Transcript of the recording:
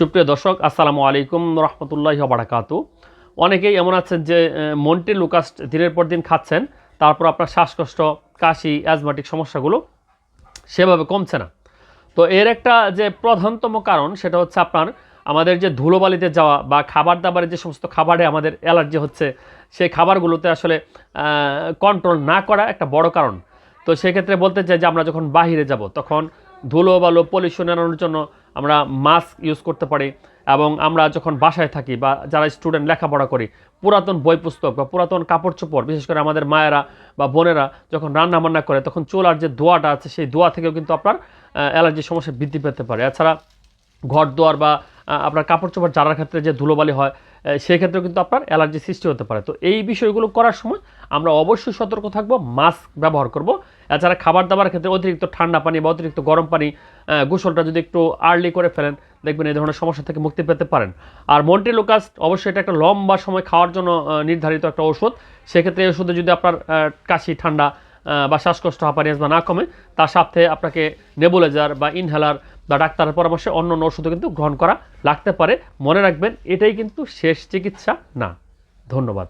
সুপ্রিয় দর্শক, আসসালামু আলাইকুম রহমতুল্লাহ বারাকাতু অনেকেই এমন আছেন যে মন্টি লুকাস্ট দিনের পর দিন খাচ্ছেন, তারপর আপনার শ্বাসকষ্ট, কাশি, অ্যাজমাটিক সমস্যাগুলো সেভাবে কমছে না। তো এর একটা যে প্রধানতম কারণ, সেটা হচ্ছে আপনার, আমাদের যে ধুলোবালিতে যাওয়া বা খাবার দাবারে যে সমস্ত খাবারে আমাদের অ্যালার্জি হচ্ছে, সেই খাবারগুলোতে আসলে কন্ট্রোল না করা একটা বড় কারণ। তো সেক্ষেত্রে বলতে চাই যে, আমরা যখন বাহিরে যাব, তখন ধুলো বালো পলিউশন এড়ানোর জন্য আমরা মাস্ক ইউজ করতে পারি এবং আমরা যখন বাসায় থাকি বা যারা স্টুডেন্ট লেখাপড়া করি, পুরাতন বই পুস্তক বা পুরাতন কাপড় চোপড়, বিশেষ করে আমাদের মায়েরা বা বোনেরা যখন রান্না বান্না করে, তখন চুলার যে দোয়াটা আছে, সেই দোয়া থেকেও কিন্তু আপনার অ্যালার্জির সমস্যা বৃদ্ধি পেতে পারে। এছাড়া ঘর দুয়ার বা আপনার কাপড় চোপড় জারার ক্ষেত্রে যে ধুলোবালি হয় সেক্ষেত্রেও কিন্তু আপনার অ্যালার্জি সৃষ্টি হতে পারে। তো এই বিষয়গুলো করার সময় আমরা অবশ্যই সতর্ক থাকব, মাস্ক ব্যবহার করব। এছাড়া খাবার দাবার ক্ষেত্রে অতিরিক্ত ঠান্ডা পানি বা অতিরিক্ত গরম পানি গোসলটা যদি একটু আর্লি করে ফেলেন, দেখবেন এই ধরনের সমস্যা থেকে মুক্তি পেতে পারেন। আর মন্টিলোকাস্ট অবশ্যই এটা একটা লম্বা সময় খাওয়ার জন্য নির্ধারিত একটা ওষুধ সেক্ষেত্রে এই ওষুধে যদি আপনার কাশি, ঠান্ডা বা শ্বাসকষ্ট হাঁপানিয়াস বা না কমে তার সাথে আপনাকে নেবুলাইজার বা ইনহেলার বা ডাক্তারের পরামর্শে অন্য অন্য ওষুধও কিন্তু গ্রহণ করা লাগতে পারে। মনে রাখবেন, এটাই কিন্তু শেষ চিকিৎসা না। ধন্যবাদ।